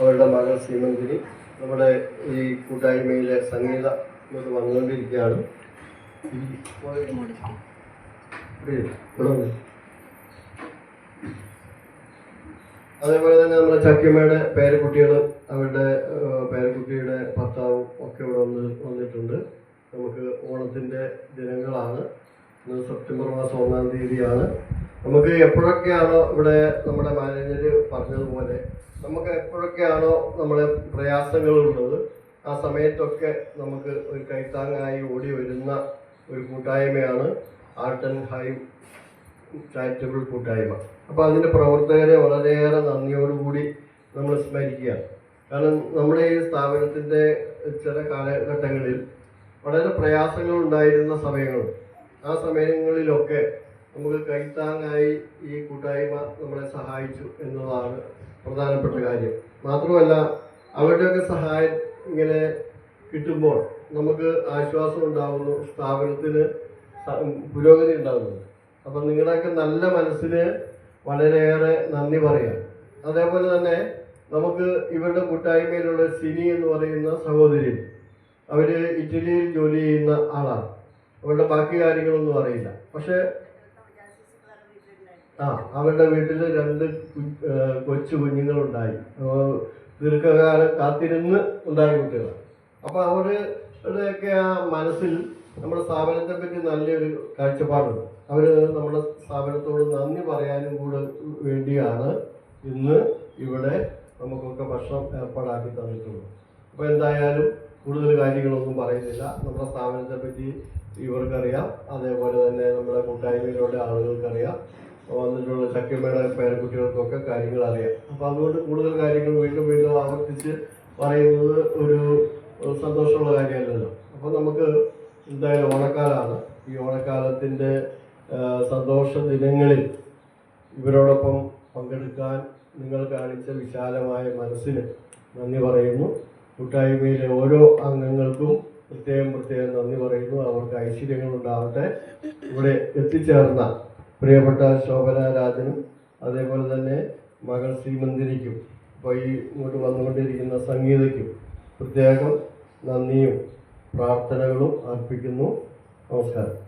അവരുടെ മകൾ സീമന്തിനി നമ്മുടെ ഈ കൂട്ടായ്മയിലെ സംഗീത വന്നുകൊണ്ടിരിക്കുകയാണ്. അതേപോലെ തന്നെ നമ്മുടെ ചക്കിയമ്മയുടെ പേരക്കുട്ടികൾ അവരുടെ പേരക്കുട്ടിയുടെ ഭർത്താവും ഒക്കെ ഇവിടെ വന്ന് വന്നിട്ടുണ്ട്. നമുക്ക് ഓണത്തിന്റെ ദിനങ്ങളാണ്. സെപ്റ്റംബർ മാസം ഒന്നാം തീയതിയാണ്. നമുക്ക് എപ്പോഴൊക്കെയാണോ ഇവിടെ നമ്മുടെ മാനേജർ പറഞ്ഞതുപോലെ നമുക്ക് എപ്പോഴൊക്കെയാണോ നമ്മുടെ പ്രയാസങ്ങളുള്ളത് ആ സമയത്തൊക്കെ നമുക്ക് ഒരു കൈത്താങ്ങായി ഓടി വരുന്ന ഒരു കൂട്ടായ്മയാണ് ആർട്ട് ആൻഡ് ഹൈവ് ചാരിറ്റബിൾ കൂട്ടായ്മ. അപ്പോൾ അതിന്റെ പ്രവർത്തകരെ വളരെയേറെ നന്ദിയോടുകൂടി നമ്മൾ സ്മരിക്കുകയാണ്. കാരണം നമ്മുടെ ഈ സ്ഥാപനത്തിന്റെ ചില കാലഘട്ടങ്ങളിൽ വളരെ പ്രയാസങ്ങൾ ഉണ്ടായിരുന്ന സമയങ്ങളും ആ സമയങ്ങളിലൊക്കെ നമുക്ക് കൈത്താങ്ങായി ഈ കൂട്ടായ്മ നമ്മളെ സഹായിച്ചു എന്നതാണ് പ്രധാനപ്പെട്ട കാര്യം. മാത്രമല്ല അവരുടെയൊക്കെ സഹായം ഇങ്ങനെ കിട്ടുമ്പോൾ നമുക്ക് ആശ്വാസം ഉണ്ടാകുന്നു സ്ഥാപനത്തിന് പുരോഗതി ഉണ്ടാകുന്നു അപ്പം നിങ്ങളുടെയൊക്കെ നല്ല മനസ്സിന് വളരെയേറെ നന്ദി പറയാം. അതേപോലെ തന്നെ നമുക്ക് ഇവരുടെ കൂട്ടായ്മയിലുള്ള സിനി എന്ന് പറയുന്ന സഹോദരി അവർ ഇറ്റലിയിൽ ജോലി ചെയ്യുന്ന ആളാണ്. അവരുടെ ബാക്കി കാര്യങ്ങളൊന്നും അറിയില്ല. പക്ഷെ ആ അവരുടെ വീട്ടിൽ രണ്ട് കൊച്ചു കുഞ്ഞുങ്ങളുണ്ടായി. ദീർഘകാലം കാത്തിരുന്ന് ഉണ്ടായ കുട്ടികളാണ്. അപ്പൊ അവരുടെയൊക്കെ ആ മനസ്സിൽ നമ്മുടെ സ്ഥാപനത്തെ പറ്റി നല്ലൊരു കാഴ്ചപ്പാടുണ്ട്. അവർ നമ്മുടെ സ്ഥാപനത്തോട് നന്ദി പറയാനും കൂടെ വേണ്ടിയാണ് ഇന്ന് ഇവിടെ നമുക്കൊക്കെ ഭക്ഷണം ഏർപ്പാടാക്കി തന്നിട്ടുള്ളത്. അപ്പോൾ എന്തായാലും കൂടുതൽ കാര്യങ്ങളൊന്നും പറയുന്നില്ല. നമ്മുടെ സ്ഥാപനത്തെ പറ്റി ഇവർക്കറിയാം. അതേപോലെ തന്നെ നമ്മുടെ കൂട്ടായ്മയിലുള്ള ആളുകൾക്കറിയാം. വന്നിട്ടുള്ള ചക്കമ്മയുടെ പേരക്കുട്ടികൾക്കൊക്കെ കാര്യങ്ങൾ അറിയാം അപ്പോൾ അതുകൊണ്ട് കൂടുതൽ കാര്യങ്ങൾ വീണ്ടും വീണ്ടും ആവർത്തിച്ച് പറയുന്നത് ഒരു സന്തോഷമുള്ള കാര്യമല്ലല്ലോ. അപ്പോൾ നമുക്ക് എന്തായാലും ഓണക്കാലാണ് ഈ ഓണക്കാലത്തിന്റെ സന്തോഷ ദിനങ്ങളിൽ ഇവരോടൊപ്പം പങ്കെടുക്കാൻ നിങ്ങൾ കാണിച്ച വിശാലമായ മനസ്സിന് നന്ദി പറയുന്നു. കൂട്ടായ്മയിലെ ഓരോ അംഗങ്ങൾക്കും പ്രത്യേകം പ്രത്യേകം നന്ദി പറയുന്നു. അവർക്ക് ഐശ്വര്യങ്ങൾ ഉണ്ടാവട്ടെ. ഇവിടെ എത്തിച്ചേർന്ന പ്രിയപ്പെട്ട ശോഭന രാജനും അതേപോലെ തന്നെ മകൾ ശ്രീമന്ദിരിക്കും ഇപ്പോൾ ഈ ഇങ്ങോട്ട് വന്നുകൊണ്ടിരിക്കുന്ന സംഗീതയ്ക്കും പ്രത്യേകം നന്ദിയും പ്രാർത്ഥനകളും അർപ്പിക്കുന്നു. നമസ്കാരം.